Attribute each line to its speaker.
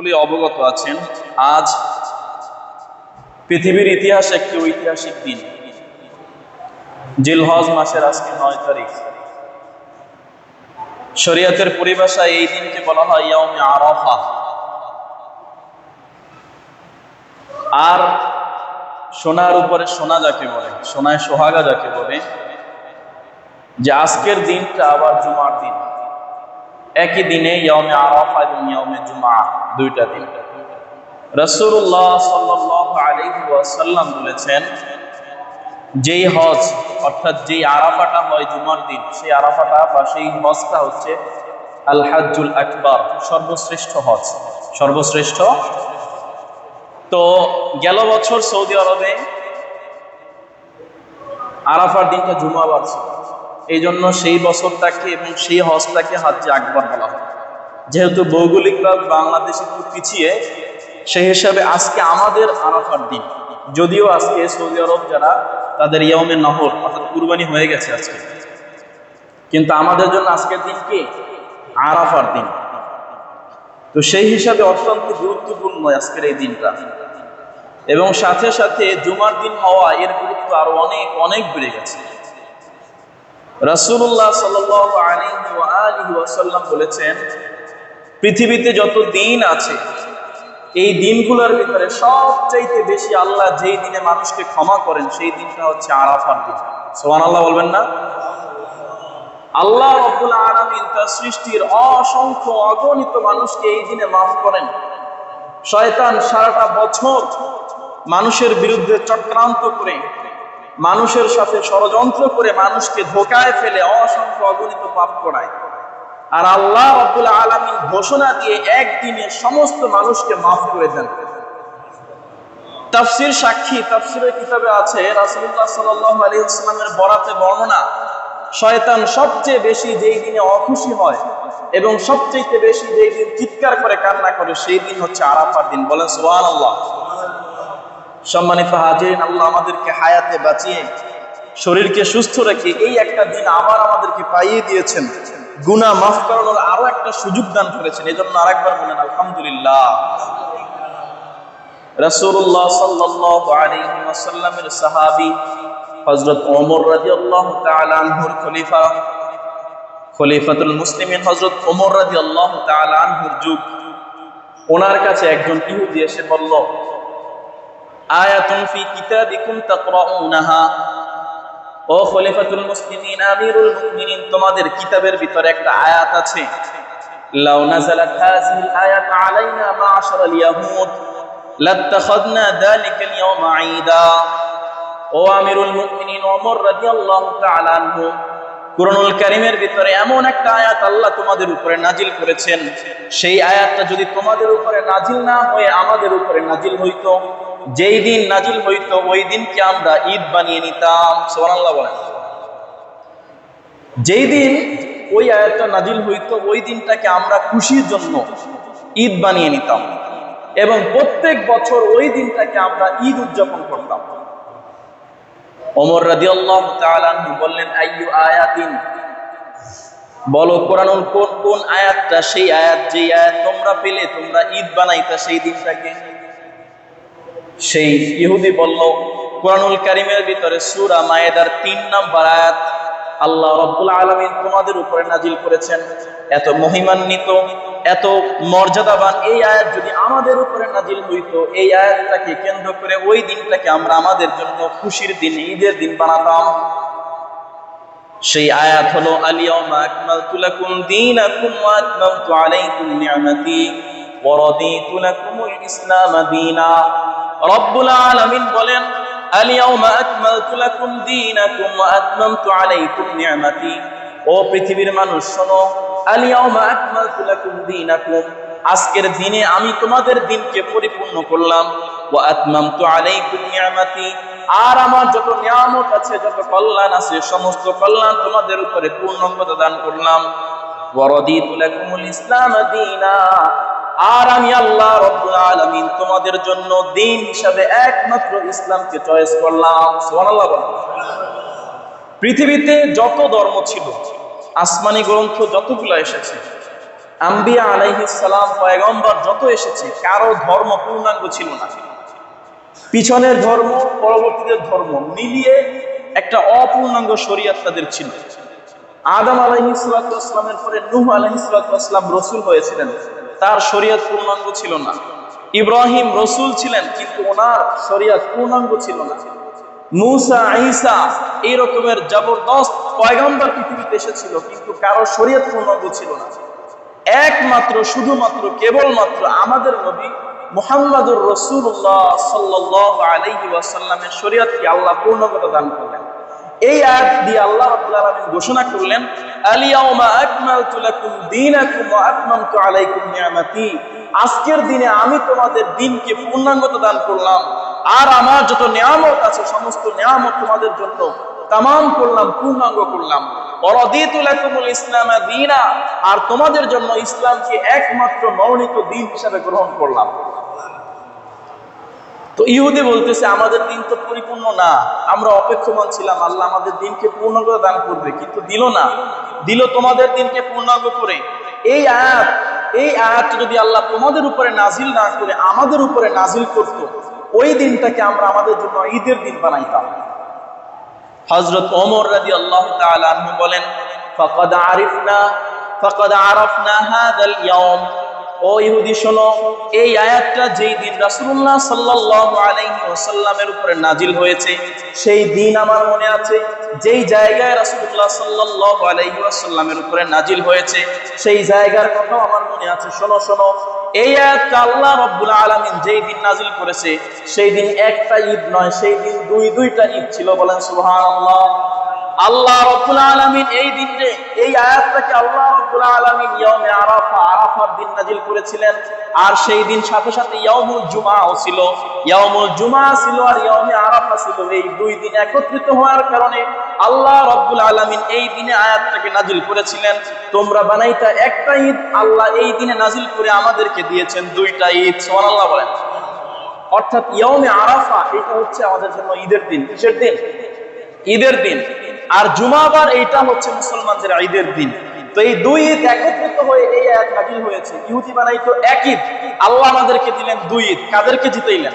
Speaker 1: সকলেই অবগত আছেন, আজ পৃথিবীর ইতিহাস একটি ঐতিহাসিক দিন। জিলহজ মাসের আজকে নয় তারিখ। শরিয়াতের পরিভাষায় এই দিনকে বলা হয় ইয়াউমে আরাফা। আর সোনার উপরে সোনা যাকে বলে, সোনায় সোহাগা যাকে বলে, যে আজকের দিনটা আবার জুমার দিন। একই দিনে ইয়মে আরাফা এবং ইয়মে জুমা দুইটা দিন। রসুল্লাহ সাল্লাহ আলাইহি ওয়াসাল্লাম বলেছেন, যেই হজ, অর্থাৎ যেই আরাফাটা হয় জুমার দিন, সেই আরাফাটা বা সেই হজটা হচ্ছে আল হাজ্জুল আকবর, সর্বশ্রেষ্ঠ হজ। সর্বশ্রেষ্ঠ। তো গেল বছর সৌদি আরবে আরাফার দিনটা জুমাবার ছিল। এই জন্য সেই বছরটাকে এবং সেই হজটাকে হাজ্জে আকবর বলা হয়। যেহেতু ভৌগোলিকভাবে বাংলাদেশ একটু পিছিয়ে, সেই হিসাবে আজকে আমাদের আরাফার দিন। যদিও আজকে সৌদি আরব যারা, তাদের ইয়মে নহর অর্থাৎ কুরবানি হয়ে গেছে আজকে। কিন্তু আমাদের জন্য আজকের দিন কি? আরাফার দিন। তো সেই হিসাবে অত্যন্ত গুরুত্বপূর্ণ আজকের এই দিনটা। এবং সাথে সাথে জুমার দিন হওয়া এর গুরুত্ব আরও অনেক অনেক বেড়ে গেছে। আলিহি ওয়াসাল্লাম বলেছেন, পৃথিবীতে যত দিন আছে, এই দিনগুলোর ভিতরে সবচাইতে বেশি আল্লাহ যেই দিনে মানুষকে ক্ষমা করেন, সেই দিনটা হচ্ছে আরাফার দিন। সোহান আল্লাহ বলবেন না? আল্লাহ রব্বুল আলামিন তার সৃষ্টির অসংখ্য অগণিত মানুষকে এই দিনে মাফ করেন। শয়তান সারাটা বছর মানুষের বিরুদ্ধে চক্রান্ত করে মানুষের সাথে ষড়যন্ত্র করে মানুষকে ধোকায় ফেলে অসংখ্য অগণিত পাপ করায়। আর আল্লাহ রব্বুল আলমী ঘোষণা দিয়ে একদিনে সমস্ত মানুষকে মাফ করে দেন। তাফসির সাক্ষী তাফসিরের কিতাবে আছে, রাসূলুল্লাহ সাল্লাল্লাহু আলাইহি ওয়াসাল্লামের বরাতে বর্ণনা, শয়তান সবচেয়ে বেশি যেই দিনে অখুশি হয় এবং সবচেয়ে বেশি যেই দিন চিৎকার করে কান্না করে, সেই দিন হচ্ছে আরাফার দিন। বলেন সুবহানাল্লাহ। সম্মানিত হাজিরিন, আল্লাহ আমাদেরকে হায়াতে বাঁচিয়ে, শরীরকে সুস্থ রেখে এই একটা দিন আবার আমাদেরকে পাইয়ে দিয়েছেন। গুনাহ মাফ করানোর আরও একটা সুযোগ দান করেছেন। এই জন্য আরেকবার বলেন, আলহামদুলিল্লাহ। রাসূলুল্লাহ সাল্লাল্লাহু আলাইহি ওয়াসাল্লামের সাহাবী হযরত ওমর রাদিয়াল্লাহু তাআলা আনহুর খলিফা, খলিফাতুল মুসলিমিন হযরত ওমর রাদিয়াল্লাহু তাআলা আনহুর যুগ। ওনার কাছে একজন ইহুদি এসে বলল আয়াতুন ফি কিতাবিকুম তাকরাউনাহা। ও খলিফাতুল মুসলিমিন, আমিরুল মুমিনিন, তোমাদের কিতাবের ভিতরে একটা আয়াত আছে। লাউ নাযালাত হাযিহিল আয়াত আলাইনা মা'শারাল ইয়াহুদ, লাত্তাখাযনা যালিকাল ইয়াওমা ঈদা। ও আমিরুল মুমিনিন ওমর রাদিয়াল্লাহু তাআলা আনহু, কুরআনুল কারীমের ভিতরে এমন একটা আয়াত আল্লাহ তোমাদের উপরে নাজিল করেছেন। সেই আয়াতটা যদি তোমাদের উপরে নাজিল না হয়ে আমাদের উপরে নাজিল হইতো যেই দিন নাজিল হইতো, ওই দিনকে আমরা ঈদ বানিয়ে নিতাম। সুবহানাল্লাহ বলেন। যেই দিন ওই আয়াতটা নাজিল হইতো, ওই দিনটাকে আমরা খুশির জন্য ঈদ বানিয়ে নিতাম। এবং প্রত্যেক বছর ওই দিনটাকে আমরা ঈদ উদযাপন করতাম। রাদিয়াল্লাহু তাআলা আনহু বললেন, আইয়ু আয়াতিন? বলো, কোরআনুল কোন কোন আয়াতটা? সেই আয়াত, যেই আয়াত তোমরা পেলে, তোমরা ঈদ বানাইতা, সেই দিনটাকে। সেই ইহুদি বলল, কোরআনুল কারিমের ভিতরে সূরা মায়েদার তিন নাম্বার আয়াত আল্লাহ রব্বুল আলমিন তোমাদের উপরে নাজিল করেছেন। এত মহিমান্বিত, এত মর্যাদাবান এই আয়াত যদি আমাদের উপরে নাজিল হইতো, এই আয়াতটাকে কেন্দ্র করে ওই দিনটাকে আমরা আমাদের জন্য খুশির দিন, ঈদের দিন বানাতাম। সেই আয়াত হলো আলিয়াউমা আকমালতু লাকুম দীনাকুম ওয়া আতমামতু আলাইকুম নি'মাতি ওয়া রাদিতু লাকুমুল ইসলাম দীনা। রব্বুল আলামিন বলেন আলিয়াউমা আকমালতু লাকুম দীনাকুম ওয়া আতমামতু আলাইকুম নি'মাতি। ও পৃথিবীর মানুষ, শোনো আলিয়াউমা আকমালতু লাকুম আজকের দিনে আমি তোমাদের দিনকে পরিপূর্ণ করলাম, ওয়া আতমামতু আলাইকুম নি'মাতি। আর আমার যত নিয়ামত আছে, যত কল্যাণ আছে, সমস্ত কল্যাণ তোমাদের উপরে পূর্ণাঙ্গতা দান করলাম। ওয়া রাদিতু লাকুমুল ইসলাম দীনা। আর আমি আল্লাহ রব্বুল আলামিন তোমাদের জন্য দিন হিসাবে একমাত্র ইসলামকে চয়েস করলাম। সুবহানাল্লাহ বলেন। পৃথিবীতে যত ধর্ম ছিল, আসমানি গ্রন্থ যতগুলো এসেছে, আম্বিয়া সালাম, পয়গম্বর যত এসেছে, কারও ধর্ম পূর্ণাঙ্গ ছিল না। পিছনের ধর্ম, পরবর্তীদের ধর্ম মিলিয়ে একটা অপূর্ণাঙ্গ শরীয়ত তাদের ছিল। আদম আলাইহিসালামের পরে নূহ আলাইহিসালাম রসুল হয়েছিলেন। তার শরীয়ত পূর্ণাঙ্গ ছিল না। ইব্রাহিম রসুল ছিলেন, কিন্তু ওনার শরীয়ত পূর্ণাঙ্গ ছিল না। মুসা, ঈসা এই রকমের জবরদস্ত পয়গম্বর পৃথিবীতে এসেছিল, কিন্তু কারও শরীয়ত পূর্ণাঙ্গ ছিল না। একমাত্র, শুধুমাত্র, কেবলমাত্র আমাদের নবী মুহাম্মাদুর রসুল্লাহ সাল্লাহ আলহি ওয়াসাল্লামের শরীয়তকে আল্লাহ পূর্ণগত দান করলেন। এই আয়াত দিয়ে আল্লাহ রাব্বুল আলামিন ঘোষণা করলেন আলিয়াউমা আকমালতু লাকুম দীনাকুম ওয়া আতমামতু আলাইকুম নিয়ামাতি। আজকের দিনে আমি তোমাদের দিনকে পূর্ণাঙ্গতা দান করলাম, আর আমার যত নিয়ামত আছে, সমস্ত নিয়ামত তোমাদের জন্য তামাম করলাম, পূর্ণাঙ্গ করলাম। আর তোমাদের জন্য ইসলামকে একমাত্র মনোনীত দিন হিসাবে গ্রহণ করলাম। তো ইহুদি বলতেছে, আমাদের দিন তো পরিপূর্ণ না। আমরা অপেক্ষমান ছিলাম, আল্লাহ আমাদের দিনকে পূর্ণাঙ্গ দান করবে, কিন্তু দিল না। দিল তোমাদের দিনকে পূর্ণাঙ্গ করে। এই আয়াত, এই আয়াতটা যদি আল্লাহ তোমাদের উপরে নাজিল না করে, আমাদের উপরে নাজিল করত, ওই দিনটাকে আমরা আমাদের জন্য ঈদের দিন বানাইতাম। হজরত ওমর রাজি আল্লাহ বলেন, ফকদ আরিফনা, ফকদ আরফনা হাদাল ইয়াউম। ও ইহুদি, শোনো, এই আয়াতটা যেই দিন রাসূলুল্লাহ সাল্লাল্লাহু আলাইহি ওয়াসাল্লামের উপরে নাজিল হয়েছে, সেই দিন আমার মনে আছে, যেই জায়গায় রাসূলুল্লাহ সাল্লাল্লাহু আলাইহি ওয়াসাল্লামের উপরে নাজিল হয়েছে, সেই জায়গার কথাও আমার মনে আছে। শোনো শোনো, এই আয়াতটা আল্লাহ রাব্বুল আলামিন যেই দিন নাজিল করেছে, সেই দিন একটা ঈদ নয়, সেই দিন দুই, দুইটা ঈদ ছিল বলেন সুবহানাল্লাহ। আল্লাহ রব্বুল আলামিন এই দিনে এই আয়াতটাকে আল্লাহ রব্বুল আলামিন ইয়াউমে আরাফা, আরাফার দিন নাজিল করেছিলেন। আর সেই দিন সাথে সাথে ইয়াউমুল জুমাও ছিল। ইয়াউমুল জুমা ছিল আর ইয়াউমে আরাফা ছিল। এই দুই দিন একত্রিত হওয়ার কারণে আল্লাহ রব্বুল আলামিন এই দিনে আয়াতটাকে নাজিল করেছিলেন। তোমরা বানাইতা একটা ঈদ, আল্লাহ এই দিনে নাজিল করে আমাদেরকে দিয়েছেন দুইটা ঈদ। সুবহানাল্লাহ বলেন। অর্থাৎ ইয়াউমে আরাফা, এটা হচ্ছে আমাদের জন্য ঈদের দিন। কিসের দিন? ঈদের দিন। আর জুমাবার এইটা হচ্ছে মুসলমানদের ঈদের দিন। তো এই দুই ঈদ একত্রিত হয়ে এই আয়াত নাজিল হয়েছে। ইহুদি বানাই তো এক ঈদ। আল্লাহ আমাদেরকে দিলেন দুই ঈদ। কাদেরকে জিতাইলেন?